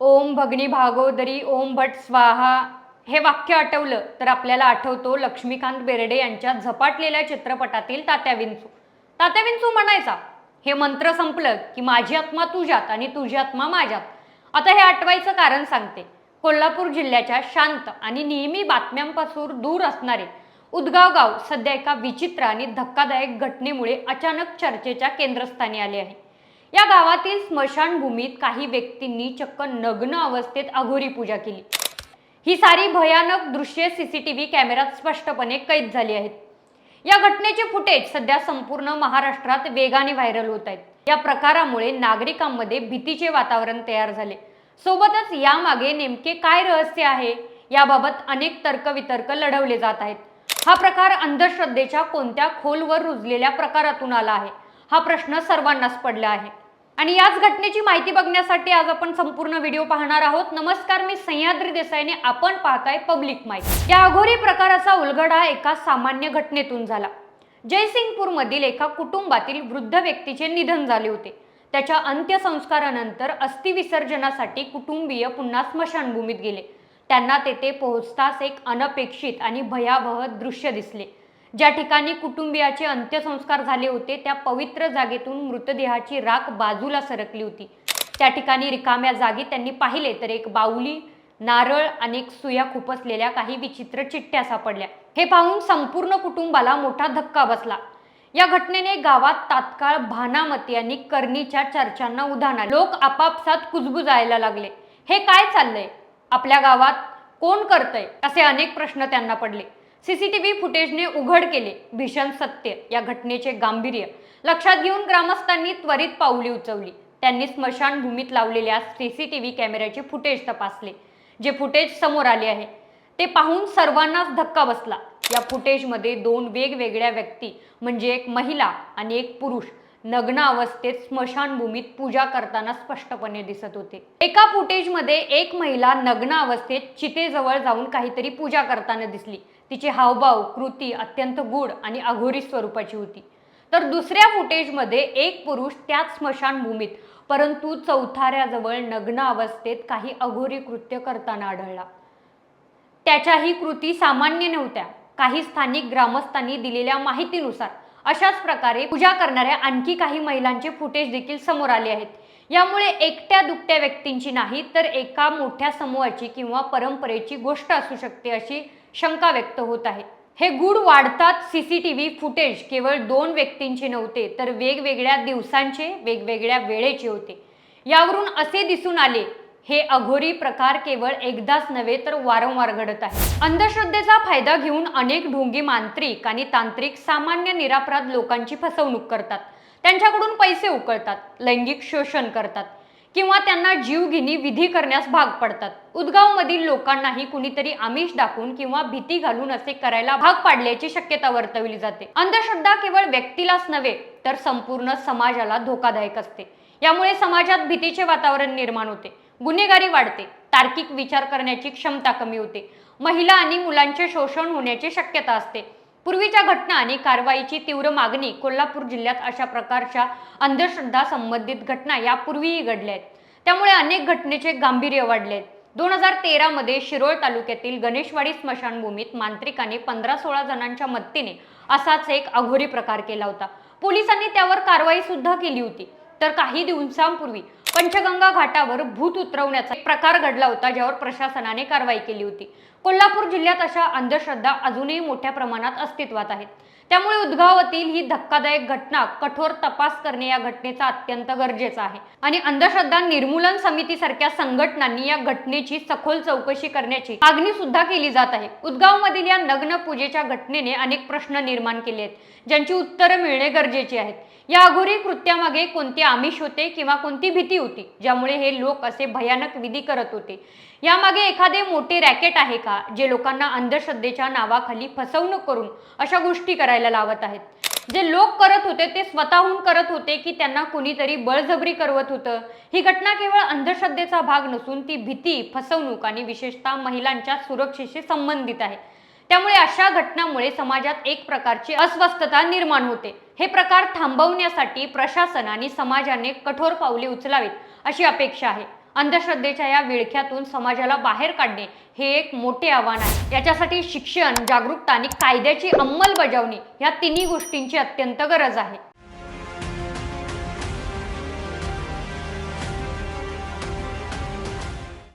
ओम भगनी भागोदरी ओम भट स्वाहा. हे वाक्य आठवलं तर आपल्याला आठवतो लक्ष्मीकांत बेर्डे यांच्या झपाटलेल्या चित्रपटातील तात्या विंचू. तात्या विंचू म्हणायचा हे मंत्र संपलं की माझी आत्मा तुझ्यात आणि तुझी आत्मा माझ्यात. आता हे आठवायचं कारण सांगते. कोल्हापूर जिल्ह्याच्या शांत आणि नेहमी बातम्यांपासून दूर असणारे उदगाव गाव सध्या एका विचित्र आणि धक्कादायक घटनेमुळे अचानक चर्चेच्या केंद्रस्थानी आले आहे. या गावातील स्मशानभूमीत काही व्यक्तींनी चक्क नग्न अवस्थेत अघोरी पूजा केली. ही सारी भयानक दृश्ये सीसीटीव्ही कॅमेऱ्यात स्पष्टपणे कैद झाली आहेत. या घटनेचे फुटेज सध्या संपूर्ण महाराष्ट्रात वेगाने व्हायरल होत आहेत. या प्रकारामुळे नागरिकांमध्ये भीतीचे वातावरण तयार झाले. सोबतच यामागे नेमके काय रहस्य आहे याबाबत अनेक तर्कवितर्क लढवले जात आहेत. हा प्रकार अंधश्रद्धेच्या कोणत्या खोलवर रुजलेल्या प्रकारातून आला आहे? हा प्रश्न सर्वांनाच पडला आहे. आणि याच घटनेची माहिती बघण्यासाठी आज आपण संपूर्ण व्हिडिओ पाहणार आहोत. नमस्कार मी सह्याद्री देसाईने. आपण पाहताय पब्लिक माहिती या अघोरी प्रकाराचा उलगडा एका सामान्य घटनेतून झाला. जयसिंगपूरमधील एका कुटुंबातील वृद्ध व्यक्तीचे निधन झाले होते. त्याच्या अंत्यसंस्कारानंतर अस्थिविसर्जनासाठी कुटुंबीय पुन्हा स्मशानभूमीत गेले. त्यांना तेथे पोहोचताच एक अनपेक्षित आणि भयावह दृश्य दिसले. ज्या ठिकाणी कुटुंबियाचे अंत्यसंस्कार झाले होते त्या पवित्र जागेतून मृतदेहाची राख बाजूला सरकली होती. त्या ठिकाणी रिकाम्या जागी त्यांनी पाहिले तर एक बाऊली नारळ अनेक सुया खुपसलेल्या काही विचित्र चिठ्ठ्या सापडल्या. हे पाहून संपूर्ण कुटुंबाला मोठा धक्का बसला. या घटनेने गावात तात्काळ भानामती आणि करणीच्या चर्चांना उधाण आले. लोक आपापसात कुजबुजायला लागले. हे काय चाललंय? आपल्या गावात कोण करतंय? असे अनेक प्रश्न त्यांना पडले. सीसीटीव्ही फुटेजने उघड केले. भीषण सत्य. या घटनेचे गांभीर्य. लक्षात घेऊन ग्रामस्थांनी त्वरित पावली उचवली त्यांनी स्मशानभूमीत लावलेल्या सीसीटीव्ही कॅमेऱ्याचे फुटेज तपासले. जे फुटेज समोर आले आहे ते पाहून सर्वांनाच धक्का बसला. या फुटेजमध्ये दोन वेगवेगळ्या व्यक्ती म्हणजे एक महिला आणि एक पुरुष. नग्न अवस्थेत स्मशानभूमीत पूजा करताना स्पष्टपणे दिसत होते. एका फुटेजमध्ये एक महिला नग्न अवस्थेत चितेजवळ जाऊन काहीतरी पूजा करताना दिसली. तिचे हावभाव कृती अत्यंत गूढ आणि अघोरी स्वरूपाची होती. तर दुसऱ्या फुटेजमध्ये एक पुरुष त्याच स्मशानभूमीत परंतु चौथाऱ्याजवळ नग्न अवस्थेत काही अघोरी कृत्य करताना आढळला. त्याच्याही कृती सामान्य नव्हत्या. काही स्थानिक ग्रामस्थांनी दिलेल्या माहितीनुसार अशाच प्रकारे पूजा करणाऱ्या आणखी काही महिलांचे फुटेज देखील समोर आले आहेत. यामुळे एकट्या दुकट्या व्यक्तींची नाही तर एका मोठ्या समूहाची किंवा परंपरेची गोष्ट असू शकते अशी शंका व्यक्त होत आहे. हे गूढ वाढतात C C T V footage केवळ दोन व्यक्तींचे नव्हते तर वेगवेगळ्या दिवसांचे वेगवेगळ्या वेळेचे होते. यावरून असे दिसून आले हे अघोरी प्रकार केवळ एकदाच नव्हे तर वारंवार घडत आहे. अंधश्रद्धेचा फायदा घेऊन अनेक ढोंगी मांत्रिक आणि तांत्रिक सामान्य निरापराध लोकांची फसवणूक करतात. त्यांच्याकडून पैसे उकळतात लैंगिक शोषण करतात किंवा त्यांना जीवघिनी विधी करण्यास भाग पडतात. उदगावमधील लोकांनाही कुणीतरी आमिष दाखवून किंवा भीती घालून असे करायला भाग पाडल्याची शक्यता वर्तवली जाते. अंधश्रद्धा केवळ व्यक्तीलाच नव्हे तर संपूर्ण समाजाला धोकादायक असते. यामुळे समाजात भीतीचे वातावरण निर्माण होते. गुन्हेगारी वाढते. तार्किक विचार करण्याची क्षमता कमी होते. महिला आणि मुलांचे शोषण होण्याची शक्यता असते. पूर्वीच्या घटना आणि कारवाईची तीव्र मागणी कोल्हापूर जिल्ह्यात अशा प्रकारच्या अंधश्रद्धा संबंधित घटना यापूर्वीही घडल्या आहेत. त्यामुळे अनेक घटनेचे गांभीर्य वाढले आहेत. दोन हजार तेरामध्ये शिरोळ तालुक्यातील गणेशवाडी स्मशानभूमीत मांत्रिकाने पंधरा सोळा जणांच्या मदतीने असाच एक अघोरी प्रकार केला होता. पोलिसांनी त्यावर कारवाई सुद्धा केली होती. तर काही दिवसांपूर्वी पंचगंगा घाटावर भूत उतरवण्याचा एक प्रकार घडला होता ज्यावर प्रशासनाने कारवाई केली होती. कोल्हापूर जिल्ह्यात अशा अंधश्रद्धा अजूनही मोठ्या प्रमाणात अस्तित्वात आहेत. त्यामुळे उद्गावातील ही धक्कादायक घटना कठोर तपास करणे या घटनेचा अत्यंत गरजेचा आहे. आणि अंधश्रद्धा निर्मूलन समितीसारख्या संघटनांनी या घटनेची सखोल चौकशी करण्याची मागणी सुद्धा केली जात आहे. उदगावमधील या नग्न पूजेच्या घटनेने अनेक प्रश्न निर्माण केले आहेत ज्यांची उत्तरं मिळणे गरजेची आहेत. या अघोरी कृत्यामागे कोणते आमिष होते किंवा कोणती भीती होती ज्यामुळे हे लोक असे भयानक विधी करत होते? यामागे एखादे मोठे रॅकेट आहे का जे लोकांना अंधश्रद्धेच्या नावाखाली फसवणूक करून अशा गोष्टी करायला लावत आहेत. जे लोक करत होते ते स्वतःहून करत होते की त्यांना कुणीतरी बळजबरी करवत होतं. ही घटना केवळ अंधश्रद्धेचा भाग नसून ती भीती फसवणूक आणि विशेषतः महिलांच्या सुरक्षेशी संबंधित आहे. त्यामुळे अशा घटनांमुळे समाजात एक प्रकारची अस्वस्थता निर्माण होते. हे प्रकार थांबवण्यासाठी प्रशासन आणि समाजाने कठोर पावले उचलावीत अशी अपेक्षा आहे. अंधश्रद्धेच्या या विळख्यातून समाजाला बाहेर काढणे हे एक मोठे आव्हान आहे. याच्यासाठी शिक्षण जागरूकता आणि कायद्याची अंमलबजावणी या तिन्ही गोष्टींची अत्यंत गरज आहे.